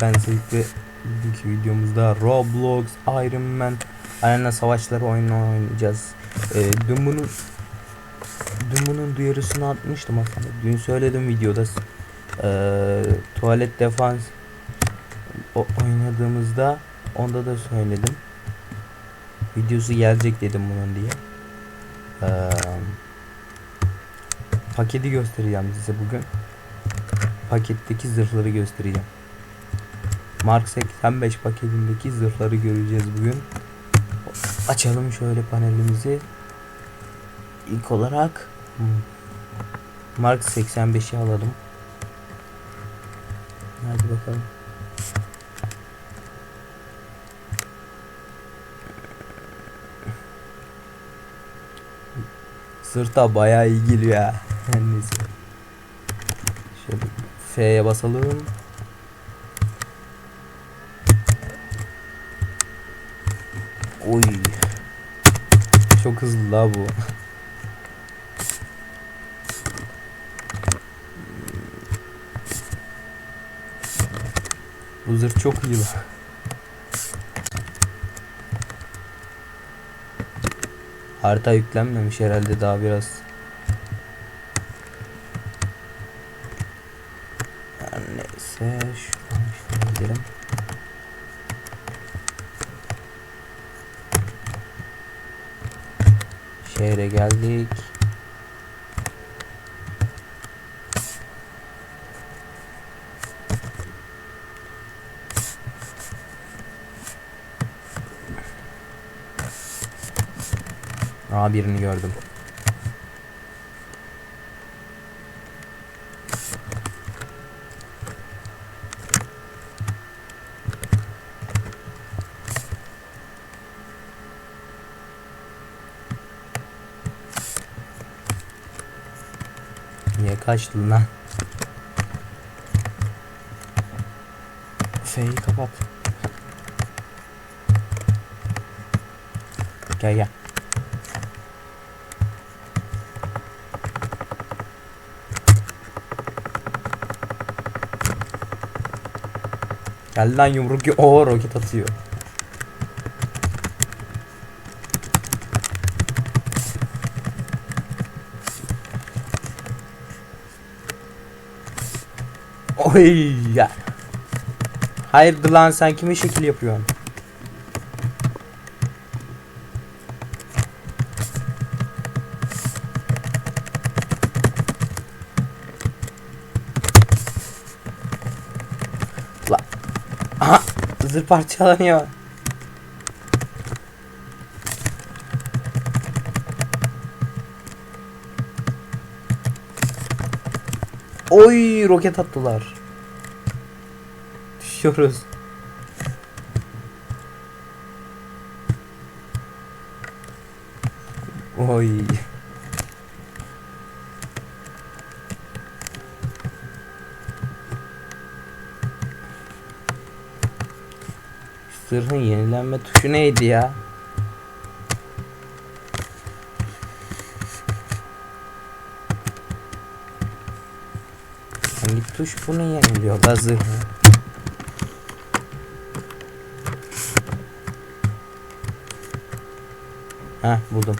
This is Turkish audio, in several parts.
Ben Seyit ve bugünkü videomuzda Roblox, Iron Man, Arena Savaşları oyunu oynayacağız. Ee, dün bunu dün bunun duyurusunu atmıştım aslında. Dün söyledim videoda. Ee, tuvalet defans oynadığımızda onda da söyledim. Videosu gelecek dedim bunun diye. Ee, paketi göstereceğim size bugün. Paketteki zırhları göstereceğim. Mark 85 paketindeki zırhları göreceğiz bugün. Açalım şöyle panelimizi. İlk olarak hmm, Mark 85'i alalım. Hadi bakalım. Sırta bayağı iyi geliyor ya. Şöyle F'ye basalım. Oy. Çok hızlı la bu. Bu zırh çok iyi la. Harita yüklenmemiş herhalde daha biraz. Her neyse şuradan şöyle gidelim. Şehre geldik. Aa birini gördüm. Kaçtın lan? F'yi kapat. Gel gel. Gel lan yumruk Oo roket atıyor. Oy ya. Hayırdır lan sen kime şekil yapıyorsun? La. Aha zırh parçalanıyor. Oy roket attılar. Düşüyoruz. Oy. Zırhın yenilenme tuşu neydi ya? Hangi tuş bunu yeniliyor da zırhı? Heh buldum.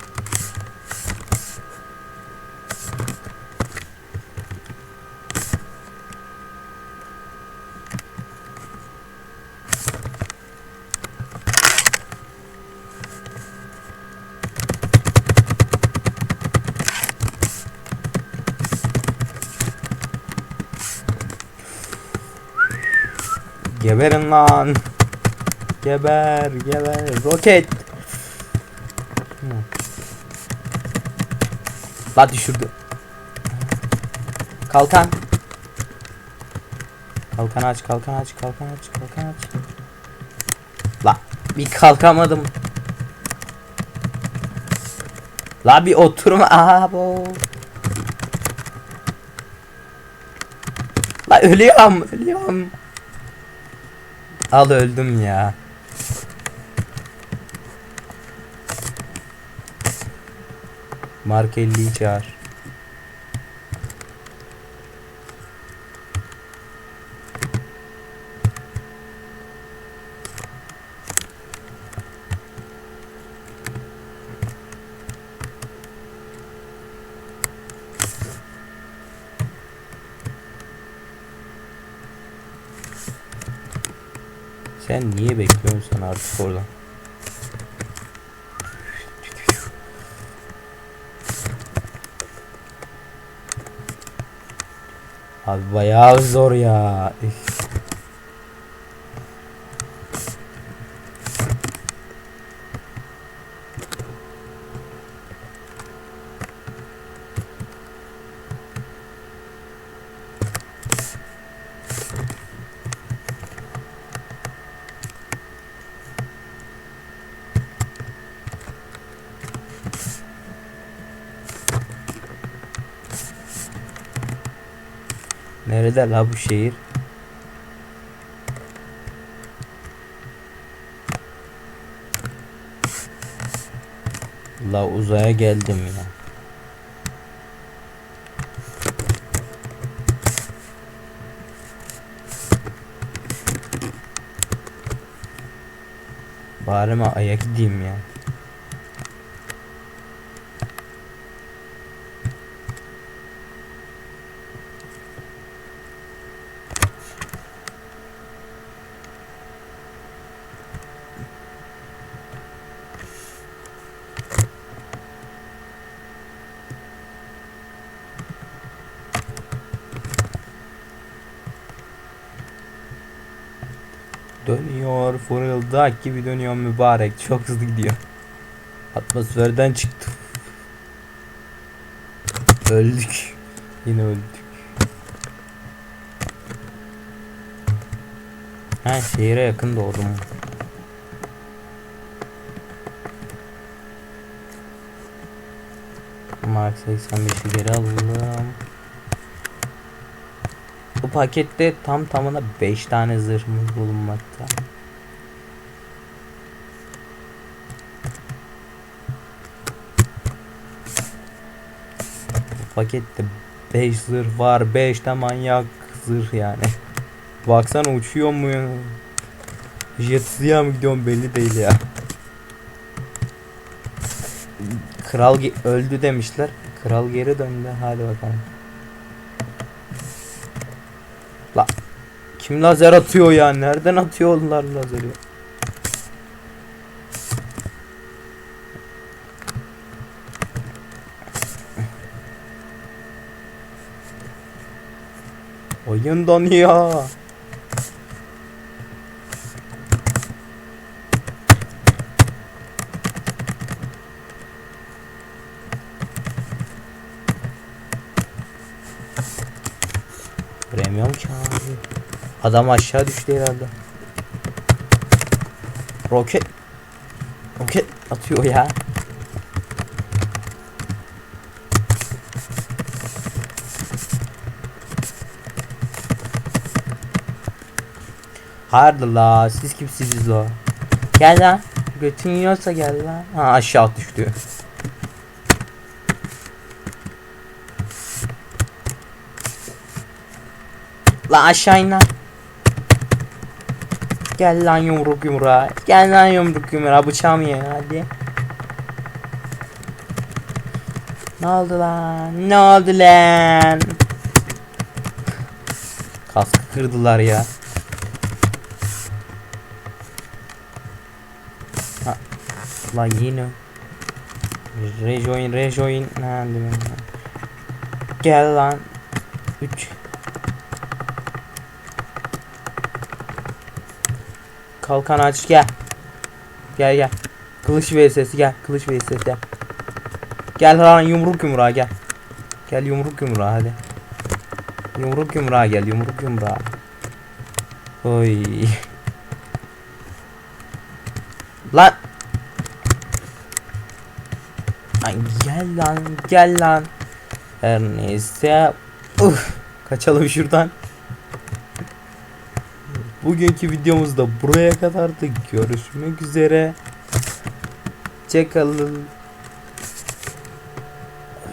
Geberin lan. Geber, geber. Roket. La düşürdü. Kalkan. Kalkan aç, kalkan aç, kalkan aç, kalkan aç. La bir kalkamadım. La bir oturma. Aa bu. La ölüyorum, ölüyorum. Al öldüm ya. Mark çağır. Sen niye bekliyorsun artık oradan? Abi bayağı zor ya. Üf. Nerede la bu şehir? La uzaya geldim ya. Bari mi aya gideyim ya. Dönüyor fırıldak gibi dönüyor mübarek çok hızlı gidiyor. Atmosferden çıktı. Öldük. Yine öldük. Ha şehire yakın doğdum. Mark 85'i geri alalım. Bu pakette tam tamına 5 tane zırhımız bulunmakta. Bu pakette 5 zırh var. 5 de manyak zırh yani. Baksana uçuyor mu ya? Jet ski'ye mi gidiyorum belli değil ya. Kral öldü demişler. Kral geri döndü. Hadi bakalım. La kim lazer atıyor ya? Nereden atıyor onlar lazeri? Oyun donuyor. Göremiyorum ki abi. Adam aşağı düştü herhalde. Roket. Roket atıyor ya. Harbi la siz kimsiniz la? Gel lan. Götün yiyorsa gel lan. Ha aşağı düştü. La aşağı in lan. Gel lan yumruk yumruğa. Gel lan yumruk yumruğa bıçağım ye hadi. Ne oldu lan? Ne oldu lan? Kaskı kırdılar ya. Ha. La yine. Rejoin rejoin. Ha? Gel lan. 3 Kalkan aç gel. Gel gel. Kılıç vs gel. Kılıç vs gel. Gel lan yumruk yumruğa gel. Gel yumruk yumruğa hadi. Yumruk yumruğa gel yumruk yumruğa. Oy. Lan. Ay gel lan gel lan. Her neyse. Uf. Kaçalım şuradan. Bugünkü videomuz da buraya kadardı. Görüşmek üzere. Çakalın.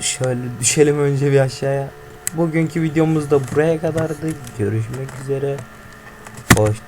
Şöyle düşelim önce bir aşağıya. Bugünkü videomuz da buraya kadardı. Görüşmek üzere. Hoşça